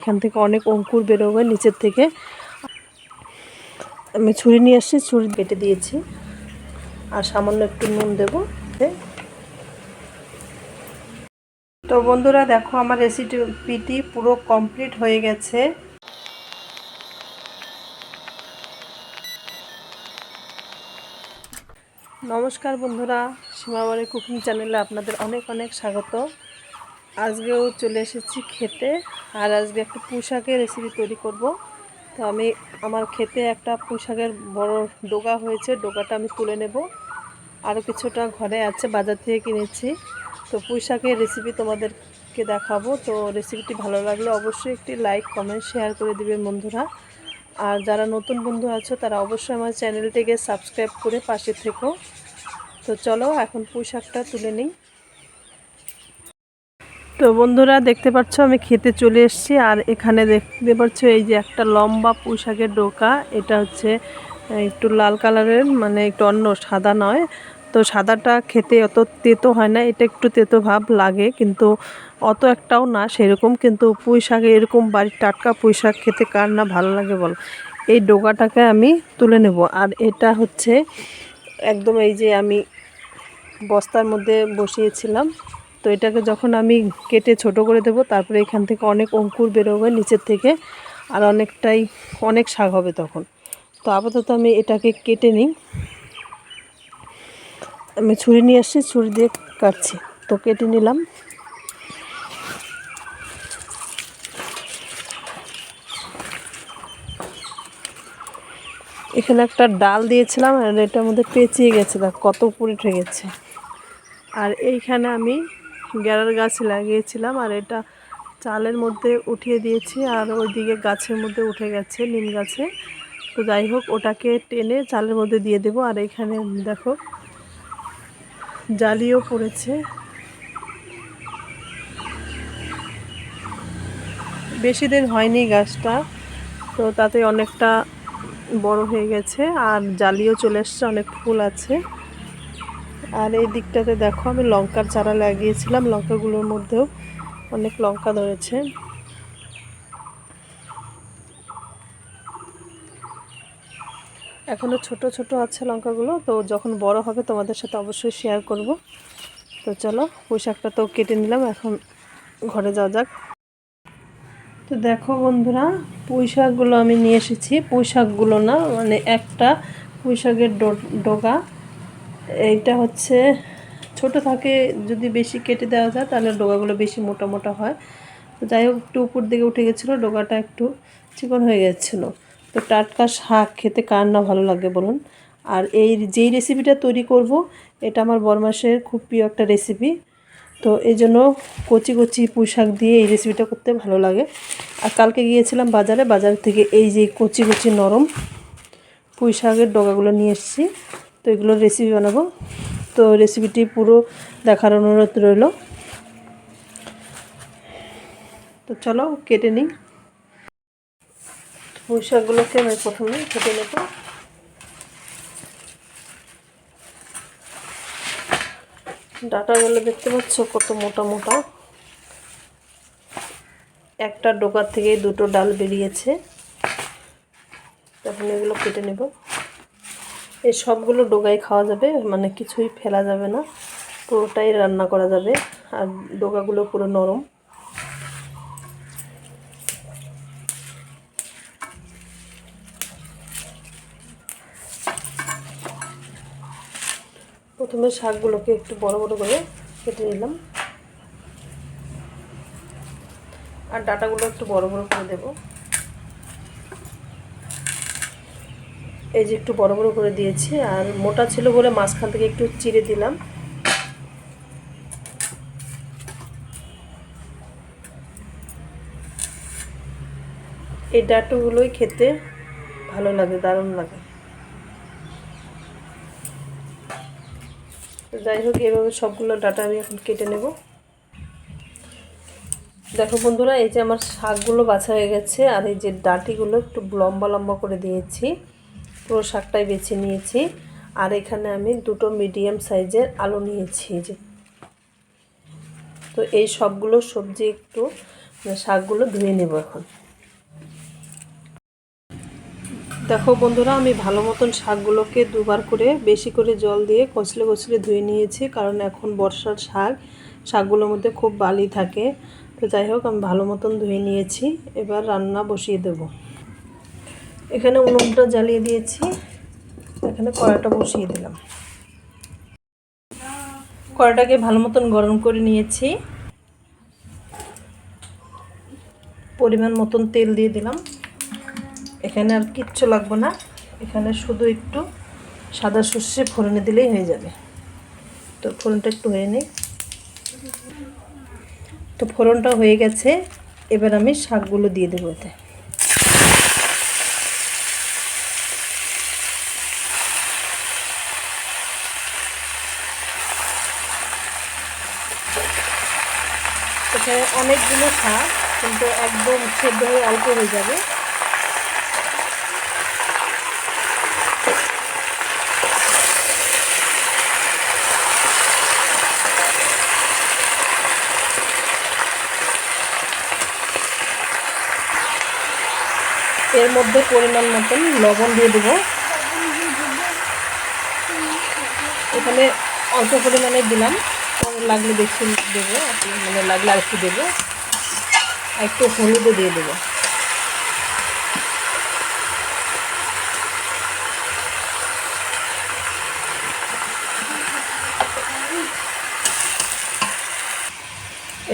এখান থেকে অনেক অঙ্কুর বেরোবে নিচের থেকে। আমি ছুরি নিয়ে এসেছি, ছুরি কেটে দিয়েছি। আর সামান্য একটু নুন দেবো। তো বন্ধুরা, দেখো আমার রেসিপিটি পুরো কমপ্লিট হয়ে গেছে। নমস্কার বন্ধুরা সীমাবাড়ি কুকিং চ্যানেলে আপনাদের অনেক অনেক স্বাগত। আজকেও চলে এসেছি খেতে। আর আজকে একটা পুঁশাকের রেসিপি তৈরি করব। তো আমি আমার খেতে একটা পুঁশাকের বড় ডোগা হয়েছে, ডোগাটা আমি তুলে নেব। আরও কিছুটা ঘরে আছে, বাজার থেকে কিনেছি। তো পুঁশাকের রেসিপি তোমাদেরকে দেখাবো। তো রেসিপিটি ভালো লাগলে অবশ্যই একটি লাইক কমেন্ট শেয়ার করে দিবেন বন্ধুরা। আর যারা নতুন বন্ধু আছো, তারা অবশ্যই আমার চ্যানেলটিকে সাবস্ক্রাইব করে পাশে থেকো। তো চলো এখন পুঁশাকটা তুলে নিই। তো বন্ধুরা দেখতে পাচ্ছ, আমি খেতে চলে এসেছি। আর এখানে দেখতে পাচ্ছ, এই যে একটা লম্বা পুঁশাকের ডোকা। এটা হচ্ছে একটু লাল কালারের মানে একটু অন্য, সাদা নয়। তো সাদাটা খেতে অত তেতো হয় না, এটা একটু তেতো ভাব লাগে, কিন্তু অত একটাও না, সেরকম। কিন্তু পুঁই শাকে এরকম বাড়ির টাটকা পুঁই শাক খেতে কার না ভালো লাগে বল। এই ডোকাটাকে আমি তুলে নেব। আর এটা হচ্ছে, একদম এই যে আমি বস্তার মধ্যে বসিয়েছিলাম। তো এটাকে যখন আমি কেটে ছোট করে দেব, তারপরে এখান থেকে অনেক অঙ্কুর বেরোবে নিচের থেকে, আর অনেকটাই অনেক শাক হবে তখন। তো আপাতত আমি এটাকে কেটে নিই। আমি ছুরি নিয়ে আসছি, ছুরি দিয়ে কাটছি। তো কেটে নিলাম। এখানে একটা ডাল দিয়েছিলাম, আর এটার মধ্যে পেঁচিয়ে গেছে, দেখ কত উপরে উঠে গেছে আর এইখানে আমি গ্যারার গাছ লাগিয়েছিলাম আর এটা চালের মধ্যে উঠিয়ে দিয়েছি আর ওইদিকে গাছের মধ্যে উঠে গেছে নিম গাছে। তো যাই হোক, ওটাকে টেনে চালের মধ্যে দিয়ে দেব আর এখানে দেখো জালিও পড়েছে। বেশি দিন হয়নি গাছটা, তো তাতে অনেকটা বড় হয়ে গেছে আর জালিও চলে এসছে, অনেক ফুল আছে। আর এই দিকটাতে দেখো, আমি লঙ্কার চারা লাগিয়েছিলাম। লঙ্কাগুলোর মধ্যেও অনেক লঙ্কা ধরেছে। এখনও ছোট ছোট আছে লঙ্কাগুলো, তো যখন বড় হবে তোমাদের সাথে অবশ্যই শেয়ার করব। তো চলো পোশাকটা তো কেটে নিলাম, এখন ঘরে যাওয়া যাক। তো দেখো বন্ধুরা পুঁই শাকগুলো আমি নিয়ে এসেছি। পুঁই শাকগুলো না মানে একটা পুঁই শাকের ডগা। এইটা হচ্ছে, ছোট থাকে যদি বেশি কেটে দেওয়া যায় তাহলে ডোগাগুলো বেশি মোটা মোটা হয়। তো যাই হোক, একটু উপর দিকে উঠে গেছিল, ডোগাটা একটু চিকন হয়ে গেছিল। তো টাটকা শাক খেতে কার না ভালো লাগে বলুন? আর এই যেই রেসিপিটা তৈরি করব, এটা আমার বরমাসের খুব প্রিয় একটা রেসিপি তো এই জন্য কচি কচি পুঁই শাক দিয়ে এই রেসিপিটা করতে ভালো লাগে। আর কালকে গিয়েছিলাম বাজারে, বাজার থেকে এই যে কচি কচি নরম পুঁই শাকের ডগাগুলো নিয়ে এসেছি। তো এগুলোর রেসিপি বানাবো। তো রেসিপিটি পুরো দেখার অনুরোধ রইল। তো চলো, কেটে নিই। পুঁই শাকগুলোকে আমি প্রথমে কেটে নেব। ডাটাগুলো দেখতে পাচ্ছ কত মোটা মোটা। একটা ডোকার থেকে দুটো ডাল বেরিয়েছে। তখন এগুলো কেটে নেব। এই সবগুলো ডোগাই খাওয়া যাবে মানে কিছুই ফেলা যাবে না। পুরোটাই রান্না করা যাবে, আর ডোগাগুলো পুরো নরম। প্রথমে শাকগুলোকে একটু বড় বড় করে কেটে নিলাম। আর ডাটাগুলো একটু বড় বড় করে দেব। এই যে একটু বড় বড় করে দিয়েছি, আর মোটা ছিল বলে মাঝখান থেকে একটু চিড়ে দিলাম। এই ডাটাগুলোই খেতে ভালো লাগে, দারুণ লাগে। যাই হোক, এভাবে সবগুলো ডাটা আমি এখন কেটে নেব। দেখো বন্ধুরা, এই যে আমার শাকগুলো বাছা হয়ে গেছে, আর এই যে ডাটিগুলো একটু লম্বা লম্বা করে দিয়েছি। পুরো শাকটাই বেছে নিয়েছি। আর এখানে আমি দুটো মিডিয়াম সাইজের আলু নিয়েছি যে। তো এই সবগুলো সবজি একটু শাকগুলো ধুয়ে নেব এখন। দেখো বন্ধুরা, আমি ভালো মতন শাকগুলোকে দুবার করে বেশি করে জল দিয়ে কচলে কচলে ধুয়ে নিয়েছি, কারণ এখন বর্ষার শাক, শাকগুলোর মধ্যে খুব বালি থাকে। তো যাই হোক, আমি ভালো মতন ধুয়ে নিয়েছি। এবার রান্না বসিয়ে দেব। এখানে উনুনটা জ্বালিয়ে দিয়েছি। এখানে কড়াটা বসিয়ে দিলাম। কড়াটাকে ভালো মতন গরম করে নিয়েছি। পরিমাণ মতন তেল দিয়ে দিলাম। এখানে আর কিচ্ছু লাগবে না। এখানে শুধু একটু সাদা সর্ষে ফোড়নে দিলেই হয়ে যাবে। তো ফোড়নটা একটু হয়ে নিই। তো ফোড়নটা হয়ে গেছে। এবার আমি শাকগুলো দিয়ে দেবো এতে। এখানে অনেকগুলো শাক কিন্তু একদম সেদ্ধ হয়ে অল্প হয়ে যাবে। এর মধ্যে পরিমাণ মতন লবণ দিয়ে দেবো। এখানে অল্প পরিমাণে দিলাম। লাগলে বেশি দেবো মানে লাগলে আর একটু দেবো। আর একটু হলুদও দিয়ে দেবো।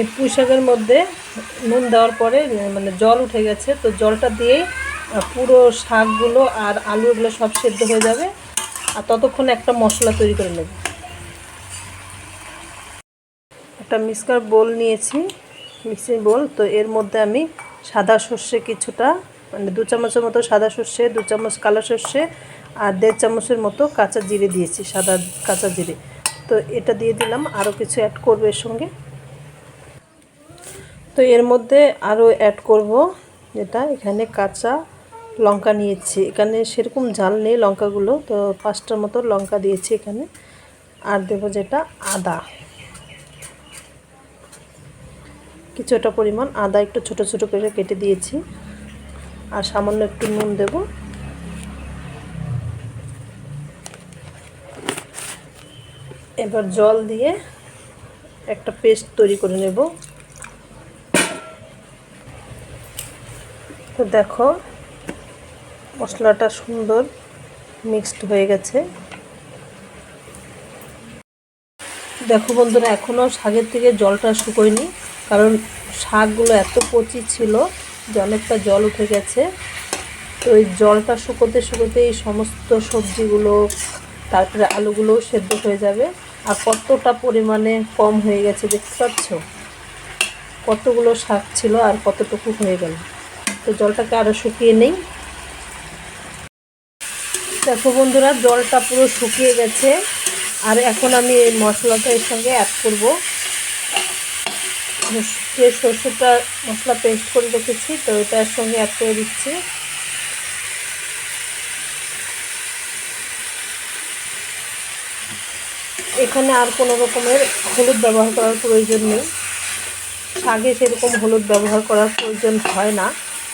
এই পুঁই শাকের মধ্যে নুন দেওয়ার পরে মানে জল উঠে গেছে, তো জলটা দিয়ে পুরো শাকগুলো আর আলু এগুলো সব সেদ্ধ হয়ে যাবে। আর ততক্ষণ একটা মশলা তৈরি করে নেব। একটা মিক্সার বোল নিয়েছি, মিক্সিং বোল। তো এর মধ্যে আমি সাদা সর্ষে কিছুটা মানে দু চামচের মতো সাদা সর্ষে, দু চামচ কালো সর্ষে আর দেড় চামচের মতো কাঁচা জিরে দিয়েছি, সাদা কাঁচা জিরে। তো এটা দিয়ে দিলাম, আরও কিছু অ্যাড করবে এর সঙ্গে। তো এর মধ্যে আরও অ্যাড করব যেটা, এখানে কাঁচা লঙ্কা নিয়েছি। এখানে সেরকম ঝাল নেই লঙ্কাগুলো, তো পাঁচটার মতো লঙ্কা দিয়েছি এখানে। আর দেবো যেটা আদা। কিছুটা পরিমাণ আদা একটু ছোট ছোট করে কেটে দিয়েছি। আর সামান্য একটু নুন দেব। এবার জল দিয়ে একটা পেস্ট তৈরি করে নেব। তো দেখো, মশলাটা সুন্দর মিক্সড হয়ে গেছে। দেখো বন্ধুরা এখনও শাকের থেকে জলটা শুকোয়নি, কারণ শাকগুলো এত কচি ছিল যে অনেকটা জল উঠে গেছে। তো এই জলটা শুকোতে শুকোতে এই সমস্ত সবজিগুলো, তারপরে আলুগুলোও সেদ্ধ হয়ে যাবে। আর কতটা পরিমাণে কম হয়ে গেছে দেখতে পাচ্ছ? কতগুলো শাক ছিল আর কতটুকু হয়ে গেল। তো জলটাকে আরও শুকিয়ে নেই। দেখো বন্ধুরা, জলটা পুরো শুকিয়ে গেছে। আর এখন আমি এই মশলাটা এর সঙ্গে অ্যাড করব। যে সর্ষেটা মশলা পেস্ট করে রেখেছি, তো এটা এর সঙ্গে অ্যাড করে দিচ্ছি। এখানে আর কোনো রকমের হলুদ ব্যবহার করার প্রয়োজন নেই। শাকে সেরকম হলুদ ব্যবহার করার প্রয়োজন হয় না।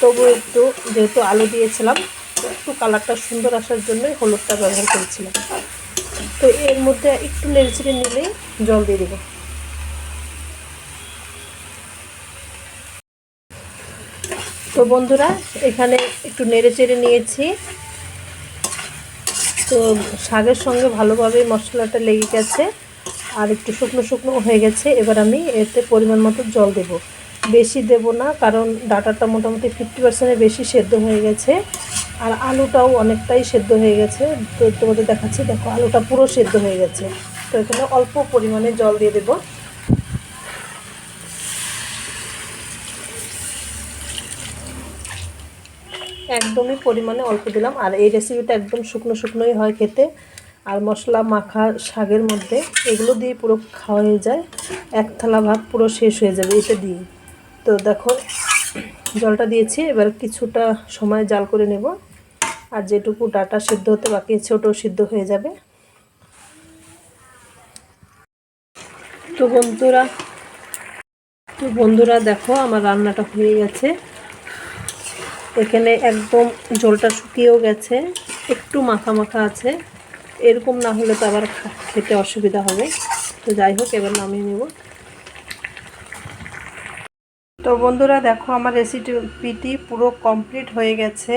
তবু একটু, যেহেতু আলু দিয়েছিলাম একটু কালারটা সুন্দর আসার জন্যই হলুদটা ব্যবহার করেছিলাম। তো এর মধ্যে একটু নেড়েচেড়ে নিলেই জল দিয়ে দেবো। তো বন্ধুরা, এখানে একটু নেড়ে চেড়ে নিয়েছি। তো শাকের সঙ্গে ভালোভাবে মশলাটা লেগে গেছে আর একটু শুকনো শুকনো হয়ে গেছে। এবার আমি এতে পরিমাণ মতো জল দেব। বেশি দেব না, কারণ ডাটাটা মোটামুটি ফিফটি পার্সেন্টের বেশি সেদ্ধ হয়ে গেছে। আর আলুটাও অনেকটাই সেদ্ধ হয়ে গেছে। তো তোমাদের দেখাচ্ছি, দেখো আলুটা পুরো সেদ্ধ হয়ে গেছে। তো এখানে অল্প পরিমাণে জল দিয়ে দেবো। একদমই পরিমাণে অল্প দিলাম। আর এই রেসিপিটা একদম শুকনো শুকনোই হয় খেতে। আর মশলা, মাখা, শাকের মধ্যে এগুলো দিয়ে পুরো খাওয়া হয়ে যায়। এক থালা ভাত পুরো শেষ হয়ে যাবে এটা দিয়ে। তো দেখো জলটা দিয়েছি, এবার কিছুটা সময় জাল করে নেব। আর যেটুকু ডাটা সিদ্ধ হতে বাকি আছে, ওটাও সিদ্ধ হয়ে যাবে। তো বন্ধুরা তো বন্ধুরা দেখো, আমার রান্নাটা হয়ে গেছে। এখানে একদম জলটা শুকিয়েও গেছে, একটু মাখা মাখা আছে। এরকম না হলে তো আবার খেতে অসুবিধা হবে। তো যাই হোক, এবার নামিয়ে নেব। তো বন্ধুরা দেখো, আমার রেসিপিটি পুরো কমপ্লিট হয়ে গেছে।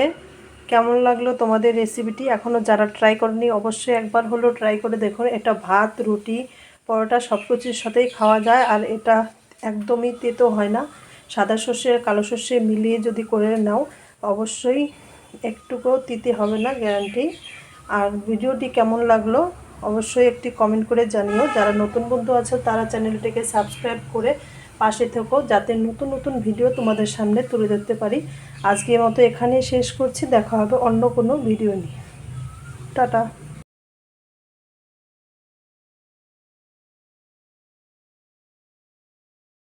কেমন লাগল তোমাদের রেসিপিটি এখনও যারা ট্রাই করেনি, অবশ্যই একবার হলেও ট্রাই করে দেখো এটা ভাত, রুটি, পরোটা সব কিছুর সাথেই খাওয়া যায়। আর এটা একদমই তেতো হয় না। সাদা সর্ষে কালো সর্ষে মিলিয়ে যদি করে নাও, অবশ্যই একটুকুও তিতে হবে না গ্যারান্টি আর ভিডিওটি কেমন লাগল, অবশ্যই একটি কমেন্ট করে জানিও। যারা নতুন বন্ধু আছে, তারা চ্যানেলটিকে সাবস্ক্রাইব করে পাশে থেকো যাতে নতুন নতুন ভিডিও তোমাদের সামনে তুলে ধরতে পারি। আজকের মতো এখানেই শেষ করছি। দেখা হবে অন্য কোনো ভিডিও নিয়ে। টাটা।